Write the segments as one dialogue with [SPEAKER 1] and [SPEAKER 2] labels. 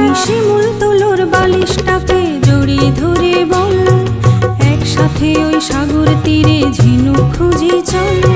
[SPEAKER 1] আমি শিমুল তুলোর বালিশটাকে জড়িয়ে ধরে বল একসাথে ওই সাগর তীরে ঝিনুক খুঁজি চল।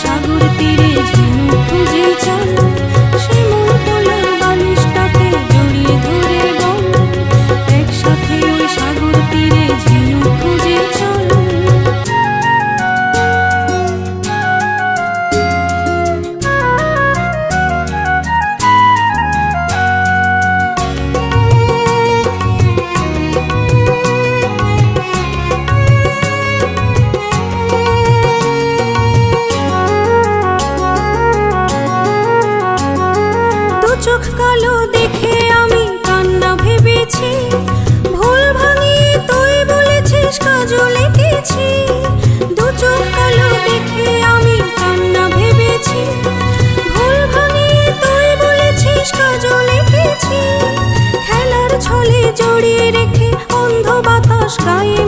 [SPEAKER 1] সাগর তীরে Mieszkaj